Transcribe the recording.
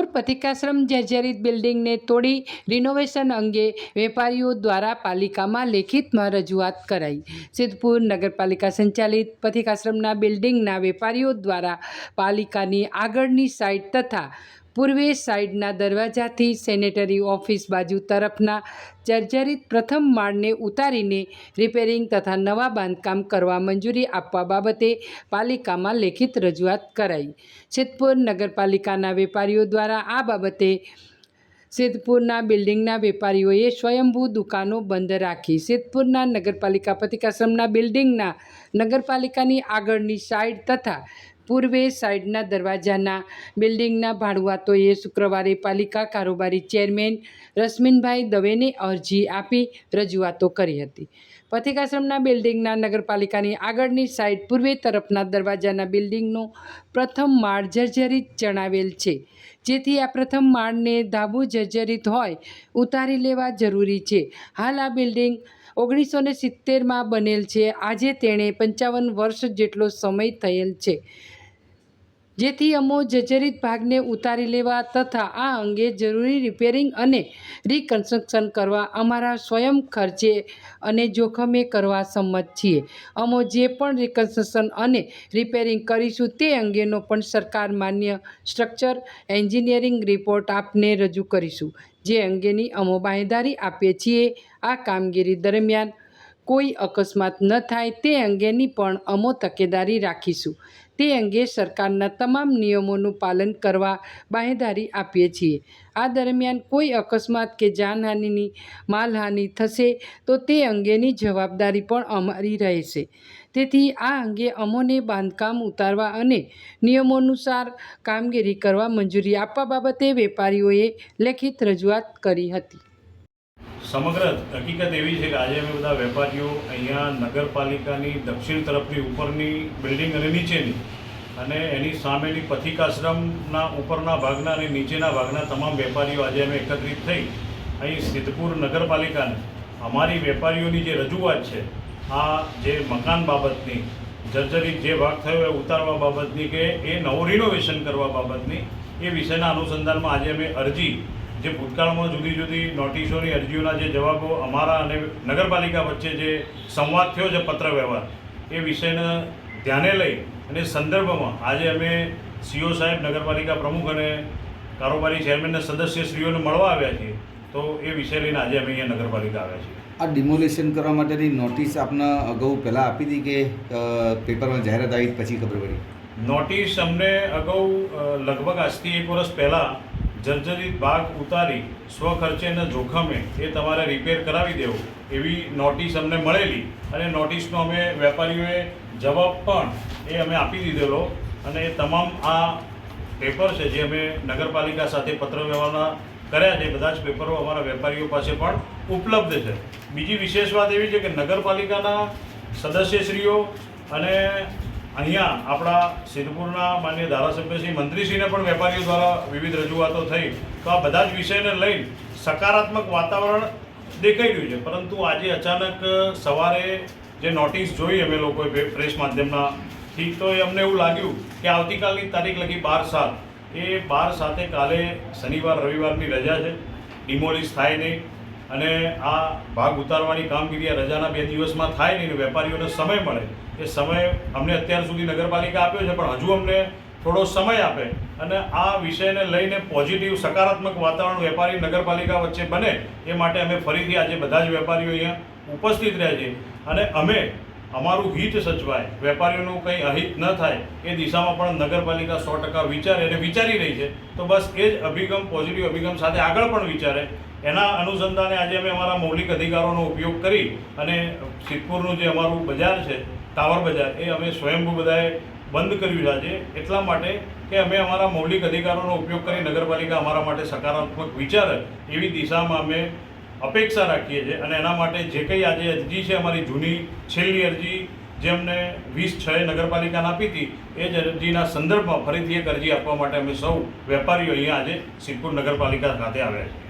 સિદ્ધપુર પથિકાશ્રમ જર્જરિત બિલ્ડિંગને તોડી રિનોવેશન અંગે વેપારીઓ દ્વારા પાલિકામાં લેખિતમાં રજૂઆત કરાઈ. સિદ્ધપુર નગરપાલિકા સંચાલિત પથિકાશ્રમના બિલ્ડિંગના વેપારીઓ દ્વારા પાલિકાની આગળની સાઇટ તથા પૂર્વે સાઈડના દરવાજાથી સેનેટરી ઓફિસ બાજુ તરફના જર્જરિત પ્રથમ માળને ઉતારીને રિપેરિંગ તથા નવા બાંધકામ કરવા મંજૂરી આપવા બાબતે પાલિકામાં લેખિત રજૂઆત કરાઈ. સિદ્ધપુર નગરપાલિકાના વેપારીઓ દ્વારા આ બાબતે સિદ્ધપુરના બિલ્ડિંગના વેપારીઓએ સ્વયંભૂ દુકાનો બંધ રાખી. સિદ્ધપુરના નગરપાલિકા પતિકાશ્રમના બિલ્ડિંગના નગરપાલિકાની આગળની સાઈડ તથા પૂર્વે સાઈડના દરવાજાના બિલ્ડિંગના ભાડુઆતોએ શુક્રવારે પાલિકા કારોબારી ચેરમેન રશ્મિનભાઈ દવેને અરજી આપી રજૂઆતો કરી હતી. પથિકાશ્રમના બિલ્ડિંગના નગરપાલિકાની આગળની સાઈડ પૂર્વે તરફના દરવાજાના બિલ્ડિંગનો પ્રથમ માળ જર્જરિત જણાવેલ છે. જેથી આ પ્રથમ માળને ધાબુ જર્જરિત હોય ઉતારી લેવા જરૂરી છે. હાલ આ બિલ્ડિંગ ઓગણીસો ને સિત્તેરમાં બનેલ છે. આજે તેણે પંચાવન વર્ષ જેટલો સમય થયેલ છે. જેથી અમો જર્જરિત ભાગને ઉતારી લેવા તથા આ અંગે જરૂરી રિપેરિંગ અને રિકન્સ્ટ્રક્શન કરવા અમારા સ્વયં ખર્ચે અને જોખમે કરવા સંમત છીએ. અમો જે પણ રિકન્સ્ટ્રક્શન અને રિપેરિંગ કરીશું તે અંગેનો પણ સરકાર માન્ય સ્ટ્રક્ચર એન્જિનિયરિંગ રિપોર્ટ આપને રજૂ કરીશું. જે અંગેની અમો બાંયધારી આપીએ છીએ આ કામગીરી દરમિયાન કોઈ અકસ્માત ન થાય તે અંગેની પણ અમો તકેદારી રાખીશું. તે અંગે સરકારના તમામ નિયમોનું પાલન કરવા બાંહેધારી આપીએ છીએ. આ દરમિયાન કોઈ અકસ્માત કે જાનહાનિની માલહાનિ થશે તો તે અંગેની જવાબદારી પણ અમારી રહેશે. તેથી આ અંગે અમોને બાંધકામ ઉતારવા અને નિયમોનુસાર કામગીરી કરવા મંજૂરી આપવા બાબતે વેપારીઓએ લેખિત રજૂઆત કરી હતી. સમગ્ર હકીકત એવી છે કે આજે અમે બધા વેપારીઓ અહીંયા નગરપાલિકાની દક્ષિણ તરફની ઉપરની બિલ્ડિંગ અને નીચેની અને એની સામેની પથિકાશ્રમના ઉપરના ભાગના અને નીચેના ભાગના તમામ વેપારીઓ આજે અમે એકત્રિત થઈ અહીં સિદ્ધપુર નગરપાલિકાને અમારી વેપારીઓની જે રજૂઆત છે, આ જે મકાન બાબતની, જર્જરિત જે ભાગ થયો એ ઉતારવા બાબતની કે એ નવું રિનોવેશન કરવા બાબતની, એ વિષયના અનુસંધાનમાં આજે અમે અરજી જે ભૂતકાળમાં જુદી જુદી નોટિસોની અરજીઓના જે જવાબો અમારા અને નગરપાલિકા વચ્ચે જે સંવાદ થયો છે પત્ર વ્યવહાર એ વિષયને ધ્યાને લઈ અને સંદર્ભમાં આજે અમે સીઓ સાહેબ નગરપાલિકા પ્રમુખ અને કારોબારી ચેરમેનના સદસ્યશ્રીઓને મળવા આવ્યા છીએ. તો એ વિષય લઈને આજે અમે અહીંયા નગરપાલિકા આવ્યા છીએ. આ ડિમોલિશન કરવા માટેની નોટિસ આપને અગાઉ પહેલાં આપી હતી કે પેપરમાં જાહેરાત આવી પછી ખબર પડી? નોટિસ અમને અગાઉ લગભગ આજથી એક વર્ષ પહેલાં જર્જરિત ભાગ ઉતારી સ્વખર્ચે અને જોખમે એ તમારે રિપેર કરાવી દેવો. એવી નોટિસ અમને મળેલી અને નોટિસનો અમે વેપારીઓએ જવાબ પણ એ અમે આપી દીધેલો અને એ તમામ આ પેપર છે જે અમે નગરપાલિકા સાથે પત્ર વ્યવહારના કર્યા છે બધા જ પેપરો અમારા વેપારીઓ પાસે પણ ઉપલબ્ધ છે. બીજી વિશેષ વાત એવી છે કે નગરપાલિકાના સદસ્યશ્રીઓ અને અહીંયા આપણા સિદ્ધપુરના માન્ય ધારાસભ્ય શ્રી મંત્રીશ્રીને પણ વેપારીઓ દ્વારા વિવિધ રજૂઆતો થઈ. તો આ બધા જ વિષયને લઈને સકારાત્મક વાતાવરણ દેખાઈ રહ્યું છે. પરંતુ આજે અચાનક સવારે જે નોટિસ જોઈ અમે લોકોએ પ્રેસ માધ્યમના ઠીક, તો એ અમને એવું લાગ્યું કે આવતીકાલની તારીખ લગી બાર સાત. એ બાર સાતે કાલે શનિવાર, રવિવારની રજા છે. ડિમોલિશ થાય નહીં. અને આ ભાગ ઉતારવાની કામગીરી આ રજાના બે દિવસમાં થાય નહીં વેપારીઓને સમય મળે. એ સમય અમને અત્યાર સુધી નગરપાલિકા આપ્યો છે, પણ હજુ અમને થોડો સમય આપે. અને આ વિષયને લઈને પોઝિટિવ, સકારાત્મક વાતાવરણ વેપારી નગરપાલિકા વચ્ચે બને એ માટે અમે ફરીથી આજે બધા જ વેપારીઓ અહીંયા ઉપસ્થિત રહ્યા છીએ અને અમે અમારું હિત સચવાય, વેપારીઓનું કંઈ અહિત ન થાય, એ દિશામાં પણ નગરપાલિકા સો ટકા વિચારે અને વિચારી રહી છે. તો બસ એ જ અભિગમ, પોઝિટિવ અભિગમ સાથે આગળ પણ વિચારે. એના અનુસંધાને આજે અમે અમારા મૌલિક અધિકારોનો ઉપયોગ કરી અને સિદ્ધપુરનું જે અમારું બજાર છે, ટાવર બજાર, એ અમે સ્વયંભૂ બધાએ બંધ કર્યું છે આજે. એટલા માટે કે અમે અમારા મૌલિક અધિકારોનો ઉપયોગ કરી નગરપાલિકા અમારા માટે સકારાત્મક વિચારે એવી દિશામાં અમે અપેક્ષા રાખીએ છીએ અને એના માટે જે કંઈ આજે અરજી છે, અમારી જૂની છેલ્લી અરજી જે અમને વીસ છ નગરપાલિકાને આપી હતી, એ જ અરજીના સંદર્ભમાં ફરીથી એક અરજી આપવા માટે અમે સૌ વેપારીઓ અહીંયા આજે સિદ્ધપુર નગરપાલિકા ખાતે આવ્યા છીએ.